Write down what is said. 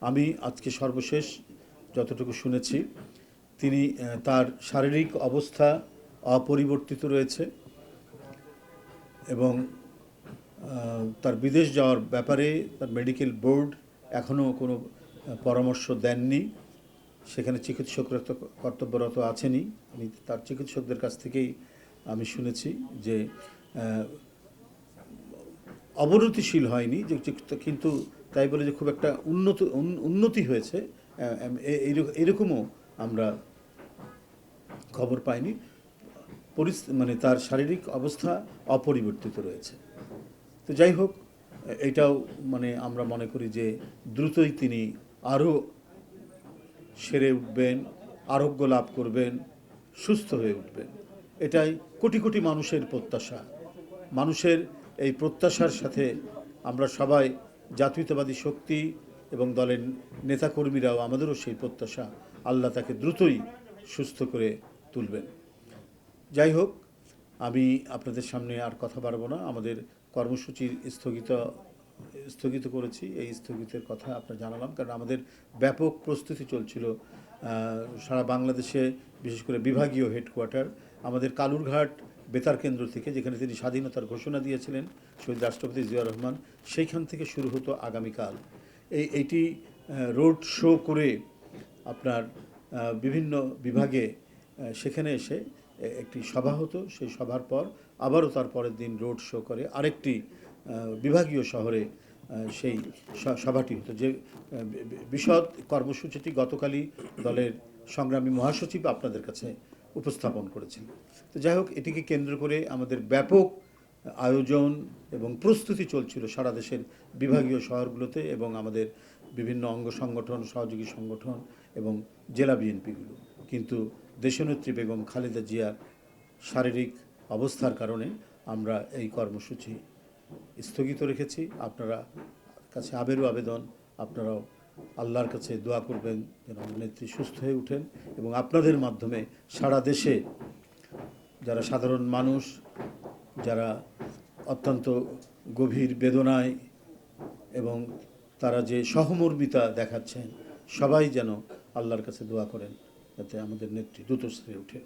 আমি আজকে সর্বশেষ যতটুকু শুনেছি, তিনি তার শারীরিক অবস্থা অপরিবর্তিত রয়েছে এবং তার বিদেশ যাওয়ার ব্যাপারে তার মেডিকেল বোর্ড এখনও কোনো পরামর্শ দেননি। সেখানে চিকিৎসকরা তো কর্তব্যরত আছেনই। আমি তার চিকিৎসকদের কাছ থেকেই আমি শুনেছি যে অবনতিশীল হয়নি যে- কিন্তু তাই বলে যে খুব একটা উন্নত উন্নতি হয়েছে। এরকমও আমরা খবর পাইনি। মানে তার শারীরিক অবস্থা অপরিবর্তিত রয়েছে। তো যাই হোক, এটাও মানে আমরা মনে করি যে দ্রুতই তিনি আরও সেরে উঠবেন, আরোগ্য লাভ করবেন, সুস্থ হয়ে উঠবেন। এটাই কোটি কোটি মানুষের প্রত্যাশা। মানুষের এই প্রত্যাশার সাথে আমরা সবাই জাতীয়তাবাদী শক্তি এবং দলের নেতাকর্মীরাও আমাদেরও সেই প্রত্যাশা। আল্লাহ তাকে দ্রুতই সুস্থ করে তুলবেন। যাই হোক, আমি আপনাদের সামনে আর কথা বাড়বো না। আমাদের কর্মসূচির স্থগিত স্থগিত করেছি। এই স্থগিতের কথা আপনার জানালাম। কারণ আমাদের ব্যাপক প্রস্তুতি চলছিল সারা বাংলাদেশে, বিশেষ করে বিভাগীয় হেডকোয়ার্টার। আমাদের কালুরঘাট বেতার কেন্দ্র থেকে, যেখানে তিনি স্বাধীনতার ঘোষণা দিয়েছিলেন, শহীদ রাষ্ট্রপতি জিয়া রহমান, সেইখান থেকে শুরু হতো আগামীকাল। এই, এইটি রোড শো করে আপনার বিভিন্ন বিভাগে সেখানে এসে একটি সভা হতো। সেই সভার পর আবারও তার পরের দিন রোড শো করে আরেকটি বিভাগীয় শহরে সেই সভাটি হতো, যে বিশদ কর্মসূচিটি গতকালই দলের সংগ্রামী মহাসচিব আপনাদের কাছে উপস্থাপন করেছেন। তো যাই হোক, এটিকে কেন্দ্র করে আমাদের ব্যাপক আয়োজন এবং প্রস্তুতি চলছিল সারা দেশের বিভাগীয় শহরগুলোতে এবং আমাদের বিভিন্ন অঙ্গ সংগঠন, সহযোগী সংগঠন এবং জেলা বিএনপিগুলো। কিন্তু দেশনেত্রী বেগম খালেদা জিয়ার শারীরিক অবস্থার কারণে আমরা এই কর্মসূচি স্থগিত রেখেছি। আপনারা কাছে আবেরও আবেদন, আপনারাও আল্লাহর কাছে দোয়া করবেন যেন আমাদের নেত্রী সুস্থ হয়ে উঠেন এবং আপনাদের মাধ্যমে সারা দেশে যারা সাধারণ মানুষ, যারা অত্যন্ত গভীর বেদনায় এবং তারা যে সহমর্মিতা দেখাচ্ছেন, সবাই যেন আল্লাহর কাছে দোয়া করেন যাতে আমাদের নেত্রী দ্রুত সেরে ওঠেন।